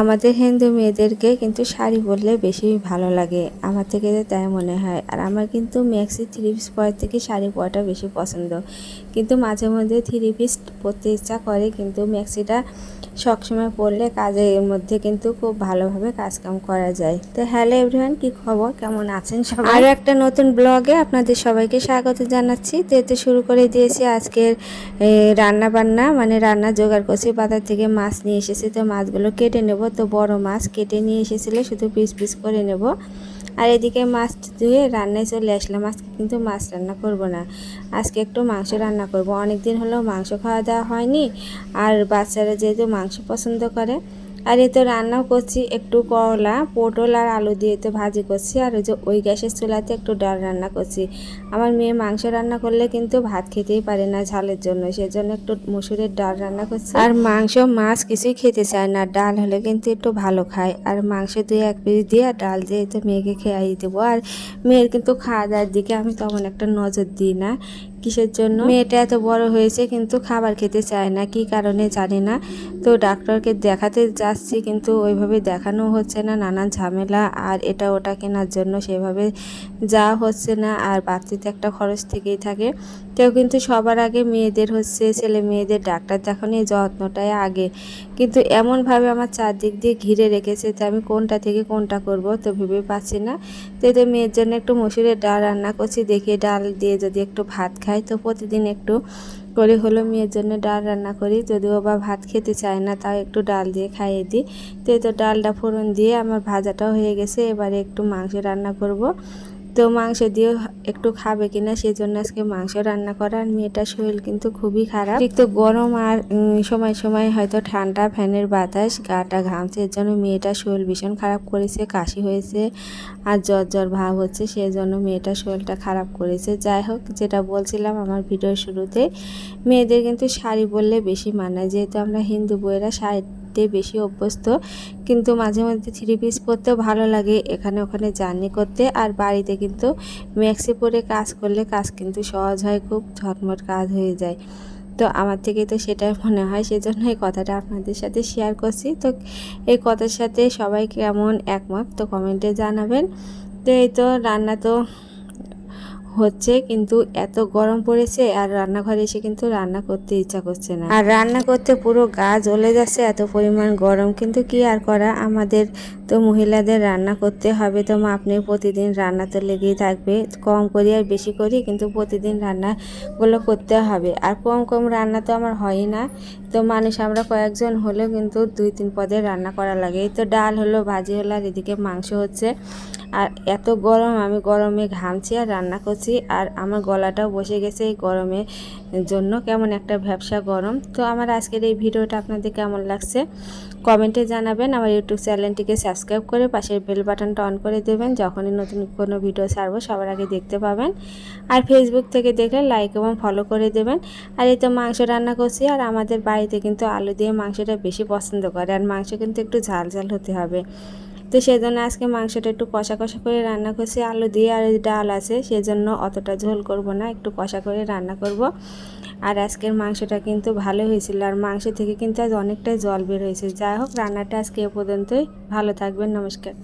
আমাদের হিন্দু মেয়েদেরকে কিন্তু শাড়ি পরলে বেশি ভালো লাগে। আমার থেকে তাই মনে হয়। আর আমার কিন্তু ম্যাক্সি থ্রি পিস পরার থেকে শাড়ি পরাটা বেশি পছন্দ। কিন্তু মাঝে মধ্যে থ্রি পিস পরতে ইচ্ছা করে, কিন্তু ম্যাক্সিটা সবসময় পরলে কাজের মধ্যে কিন্তু খুব ভালোভাবে কাজকাম করা যায়। তো হ্যালো এভরিওয়ান কি খবর? কেমন আছেন সবাই? আরও একটা নতুন ব্লগে আপনাদের সবাইকে স্বাগত জানাচ্ছি। তো এতে শুরু করে দিয়েছি আজকের রান্না বান্না মানে রান্না জোগাড় করছি। বাজার থেকে মাছ নিয়ে এসেছি। তো মাছগুলো কেটে নেব। তো বড় মাছ কেটে নিয়ে এসেছিলে, শুধু পিস পিস করে নেব। আর এদিকে মাছ ধুয়ে রান্নায় চলে আসলাম। আজকে কিন্তু মাছ রান্না করব না। আজকে একটু মাংস রান্না করব। অনেক দিন হলো মাংস খাওয়া দাওয়া হয়নি। আর বাচ্চারা যেহেতু মাংস পছন্দ করে আর এই তো রান্নাও করছি, একটু করলা, পটল আর আলু দিয়ে তো ভাজি করছি, আর ওই যে ওই গ্যাসের চুলাতে একটু ডাল রান্না করছি। আমার মেয়ে মাংস রান্না করলে কিন্তু ভাত খেতেই পারে না ঝালের জন্য, সেজন্য একটু মুসুরের ডাল রান্না করছি। আর মাংস, মাছ কিছুই খেতে চায় না, ডাল হলে কিন্তু একটু ভালো খায়, আর মাংস দিয়ে এক পিস দিয়ে আর ডাল দিয়ে তো মেয়েকে খেয়াই দেবো, আর মেয়ের কিন্তু খাওয়া দাওয়ার দিকে আমি তেমন একটা নজর দিই না। কিসের জন্য? মেয়েটা এত বড় হয়েছে কিন্তু খাবার খেতে চায় না। কি কারণে জানি না। তো ডাক্তারকে দেখাতে যাচ্ছি কিন্তু ওইভাবে দেখানো হচ্ছে না। নানান ঝামেলা। আর এটা ওটা কেনার জন্য সেভাবে যা হচ্ছে না। আর বাড়তিতে একটা খরচ থেকেই থাকে। কেউ কিন্তু সবার আগে মেয়েদের হচ্ছে, ছেলে মেয়েদের ডাক্তার দেখানো এই যত্নটাই আগে। কিন্তু এমনভাবে আমার চারদিক দিয়ে ঘিরে রেখেছে যে আমি কোনটা থেকে কোনটা করব তো ভেবে পাচ্ছি না। তো এতে মেয়ের জন্য একটু মসুরের ডাল রান্না করছি। দেখি ডাল দিয়ে যদি একটু ভাত খাই তো প্রতিদিন একটু করে হলো মেয়ের জন্য ডাল রান্না করি। যদিও বা ভাত খেতে চায় না, তাও একটু ডাল দিয়ে খাইয়ে দিই। তো এই তো ডালটা ফোড়ন দিয়ে আমার ভাজাটাও হয়ে গেছে, এবারে একটু মাংস রান্না করব। তো মাংস দিয়েও একটু খাবে কিনা সেই জন্য আজকে মাংস রান্না করা আর মেয়েটার শরীর কিন্তু খুবই খারাপ। তো গরম আর সময় সময় হয়তো ঠান্ডা, ফ্যানের বাতাস, গাটা ঘামছে, এর জন্য মেয়েটার শরীর ভীষণ খারাপ করেছে, কাশি হয়েছে আর জ্বর জ্বর ভাব হচ্ছে সেই জন্য মেয়েটার শরীরটা খারাপ করেছে। যাই হোক, যেটা বলছিলাম আমার ভিডিওর শুরুতে, মেয়েদের কিন্তু শাড়ি বললে বেশি মানায়। যেহেতু আমরা হিন্দু বইয়েরা শাড়িতে বেশি অভ্যস্ত। কিন্তু মাঝে মধ্যে থ্রি পিস পরতেও ভালো লাগে। এখানে ওখানে জার্নি করতে আর বাড়িতে কিন্তু ম্যাক্সি পরে কাজ করলে কাজ কিন্তু সহজ হয়, খুব ঝটমট কাজ হয়ে যায়। তো আমার থেকে তো সেটাই মনে হয়, সেজন্য এই কথাটা আপনাদের সাথে শেয়ার করছি। তো এই কথার সাথে সবাই কেমন, একমত? তো কমেন্টে জানাবেন। তো এই তো রান্না তো হচ্ছে কিন্তু এত গরম পড়েছে আর রান্নাঘরে এসে কিন্তু রান্না করতে ইচ্ছা করছে না। আর রান্না করতে পুরো গা জ্বলে যাচ্ছে, এত পরিমাণ গরম। কিন্তু কি আর করা, আমাদের তো মহিলাদের রান্না করতে হবে তো আপনি প্রতিদিন রান্না তো লেগেই থাকবে। কম করি আর বেশি করি, কিন্তু প্রতিদিন রান্নাগুলো করতে হবে। আর কম কম রান্না তো আমার হয়ই না। তো মানুষ, আমরা কয়েকজন হলেও কিন্তু দুই তিন পদের রান্না করা লাগে। তো ডাল হলো, ভাজি হলো, আর এদিকে মাংস হচ্ছে। আর এত গরম, আমি গরমে ঘামছি আর রান্না করছি আর আমার গলাটাও বসে গেছে এই গরমের জন্য। কেমন একটা ব্যবসা গরম। তো আমার আজকের এই ভিডিওটা আপনাদের কেমন লাগছে? কমেন্টে জানাবেন। আমার ইউটিউব চ্যানেলটিকে সাবস্ক্রাইব করে পাশের বেল বাটনটা অন করে দেবেন। যখনই নতুন কোনো ভিডিও ছাড়বো, সবার আগে দেখতে পাবেন। আর ফেসবুক থেকে দেখলে লাইক এবং ফলো করে দেবেন। আর এই তো মাংস রান্না করছি আর আমাদের বাড়িতে কিন্তু আলু দিয়ে মাংসটা বেশি পছন্দ করে। আর মাংস কিন্তু একটু ঝাল ঝাল হতে হবে। তো সেজন্য আজকে মাংসটা একটু কষা কষা করে রান্না করছি। আলু দিয়ে আর ডাল আছে, সেজন্য অতটা ঝোল করব না, একটু কষা করে রান্না করব। আর আজকের মাংসটা কিন্তু ভালো হয়েছিল আর মাংস থেকে কিন্তু আজ অনেকটাই জল বের হয়েছে। যাই হোক, রান্নাটা আজকে এ পর্যন্তই। ভালো থাকবেন, নমস্কার।